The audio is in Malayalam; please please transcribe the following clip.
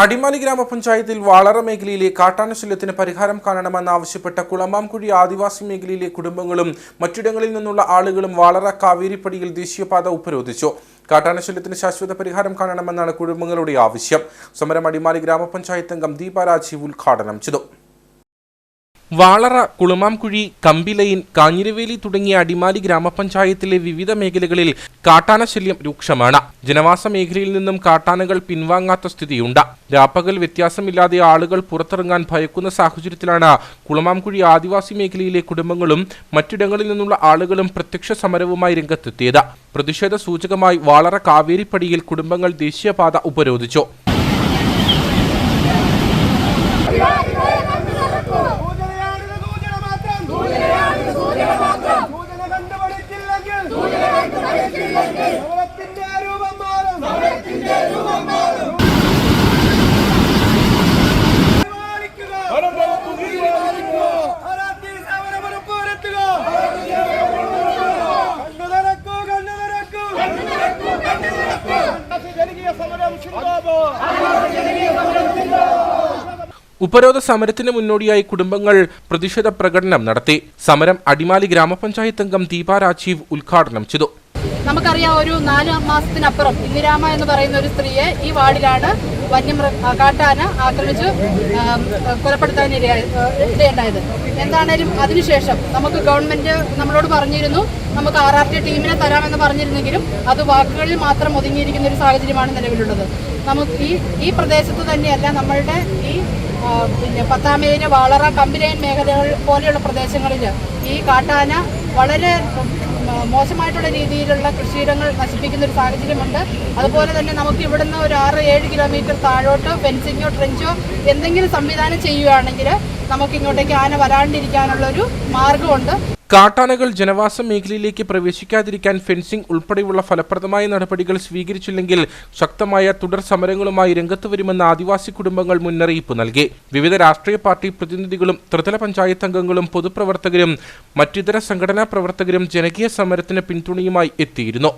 അടിമാലി ഗ്രാമപഞ്ചായത്തിൽ വാളറ മേഖലയിലെ കാട്ടാനശല്യത്തിന് പരിഹാരം കാണണമെന്നാവശ്യപ്പെട്ട കുളമ്പാംകുഴി ആദിവാസി മേഖലയിലെ കുടുംബങ്ങളും മറ്റിടങ്ങളിൽ നിന്നുള്ള ആളുകളും വാളറ കാവേരിപ്പടിയിൽ ദേശീയപാത ഉപരോധിച്ചു. കാട്ടാനശല്യത്തിന് ശാശ്വത പരിഹാരം കാണണമെന്നാണ് കുടുംബങ്ങളുടെ ആവശ്യം. സമരം അടിമാലി ഗ്രാമപഞ്ചായത്ത് അംഗം ദീപാരാജി ഉദ്ഘാടനം ചെയ്തു. വാളറ കുളുമാംകുഴി കമ്പിലൈൻ കാഞ്ഞിരവേലി തുടങ്ങിയ അടിമാലി ഗ്രാമപഞ്ചായത്തിലെ വിവിധ മേഖലകളിൽ കാട്ടാന ശല്യം രൂക്ഷമാണ്. ജനവാസ മേഖലയിൽ നിന്നും കാട്ടാനകൾ പിൻവാങ്ങാത്ത സ്ഥിതിയുണ്ട്. രാപ്പകൽ വ്യത്യാസമില്ലാതെ ആളുകൾ പുറത്തിറങ്ങാൻ ഭയക്കുന്ന സാഹചര്യത്തിലാണ് കുളമാംകുഴി ആദിവാസി മേഖലയിലെ കുടുംബങ്ങളും മറ്റിടങ്ങളിൽ നിന്നുള്ള ആളുകളും പ്രത്യക്ഷ സമരവുമായി രംഗത്തെത്തിയത്. പ്രതിഷേധ സൂചകമായി വാളറ കാവേരിപ്പടിയിൽ കുടുംബങ്ങൾ ദേശീയപാത ഉപരോധിച്ചു. സമരത്തിന്റെ രൂപം മാറും. ഉപരോധ സമരത്തിന് മുന്നോടിയായി കുടുംബങ്ങൾ പ്രതിഷേധ പ്രകടനം നടത്തി. സമരം അടിമാലി ഗ്രാമപഞ്ചായത്ത് അംഗം ദീപ രാജീവ് ഉദ്ഘാടനം ചെയ്തു. നമുക്കറിയാം ഒരു നാല് മാസത്തിനപ്പുറം ഇന്ദിരാമ എന്ന് പറയുന്ന ഒരു സ്ത്രീയെ ഈ വാർഡിലാണ് വന്യമൃ ആ, കാട്ടാന ആക്രമിച്ച് കൊലപ്പെടുത്താൻ ഇടയാ- ഇടയുണ്ടായത്. എന്താണേലും അതിനുശേഷം നമുക്ക് ഗവൺമെന്റ് നമ്മളോട് പറഞ്ഞിരുന്നു നമുക്ക് ആർ ആർ ടി ടീമിനെ തരാമെന്ന് പറഞ്ഞിരുന്നെങ്കിലും അത് വാക്കുകളിൽ മാത്രം ഒതുങ്ങിയിരിക്കുന്ന ഒരു സാഹചര്യമാണ് നിലവിലുള്ളത്. നമുക്ക് ഈ ഈ പ്രദേശത്ത് തന്നെയല്ല നമ്മളുടെ ഈ പിന്നെ പത്താമേര് വാളറ കമ്പിലേൻ മേഖലകൾ പോലെയുള്ള പ്രദേശങ്ങളിൽ ഈ കാട്ടാന വളരെ മോശമായിട്ടുള്ള രീതിയിലുള്ള കൃഷിയിടങ്ങൾ നശിപ്പിക്കുന്ന ഒരു സാഹചര്യമുണ്ട്. അതുപോലെ തന്നെ നമുക്ക് ഇവിടുന്ന് ഒരു ആറ് ഏഴ് കിലോമീറ്റർ താഴോട്ടോ ഫെൻസിങ്ങോ ട്രെഞ്ചോ എന്തെങ്കിലും സംവിധാനം ചെയ്യുകയാണെങ്കിൽ നമുക്ക് ഇങ്ങോട്ടേക്ക് ആന വരാണ്ടിരിക്കാനുള്ള ഒരു മാർഗമുണ്ട്. കാട്ടാനകൾ ജനവാസ മേഖലയിലേക്ക് പ്രവേശിക്കാതിരിക്കാൻ ഫെൻസിംഗ് ഉൾപ്പെടെയുള്ള ഫലപ്രദമായ നടപടികൾ സ്വീകരിച്ചില്ലെങ്കിൽ ശക്തമായ തുടർ സമരങ്ങളുമായി രംഗത്ത് വരുമെന്ന് ആദിവാസി കുടുംബങ്ങൾ മുന്നറിയിപ്പ് നൽകി. വിവിധ രാഷ്ട്രീയ പാർട്ടി പ്രതിനിധികളും ത്രിതല പഞ്ചായത്ത് അംഗങ്ങളും പൊതുപ്രവർത്തകരും മറ്റിതര സംഘടനാ പ്രവർത്തകരും ജനകീയ സമരത്തിന് പിന്തുണയുമായി എത്തിയിരുന്നു.